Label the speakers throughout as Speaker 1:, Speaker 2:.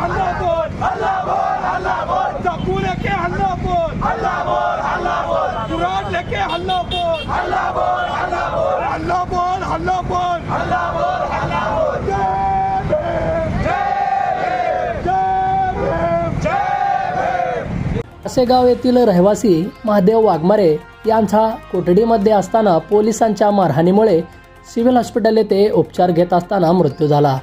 Speaker 1: कठिन के हल्ला बोल चप्पू लेके हल्ला बोल कुरान लेके हल्ला बोल हल्ला बोल हल्ला बोल जय भीम जय भीम.
Speaker 2: असेगाव येथील रहिवासी महादेव वाघमारे यांचा कोठडीमध्ये असताना पोलिसांच्या मारहाणीमुळे सिव्हिल हॉस्पिटल येथे उपचार घेत असताना मृत्यू झाला.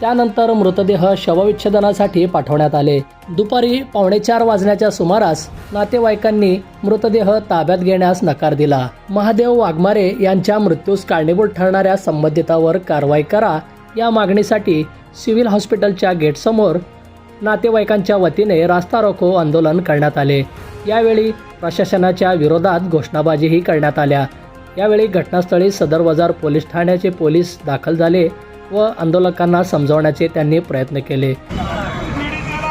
Speaker 2: त्यानंतर मृतदेह शवविच्छेदनासाठी पाठवण्यात आले. दुपारी पावणेचार वाजण्याच्या सुमारास नातेवाईकांनी मृतदेह ताब्यात घेण्यास नकार दिला. महादेव वाघमारे यांच्या मृत्यूस कारणीभूत ठरणाऱ्या संबंधितावर कारवाई करा या मागणीसाठी सिव्हिल हॉस्पिटलच्या गेटसमोर नातेवाईकांच्या वतीने रास्ता रोको आंदोलन करण्यात आले. यावेळी प्रशासनाच्या विरोधात घोषणाबाजीही करण्यात आल्या. यावेळी घटनास्थळी सदर बाजार पोलीस ठाण्याचे पोलीस दाखल झाले. व आंदोलकांना समजवण्याचे त्यांनी प्रयत्न केले.
Speaker 1: पीडितेला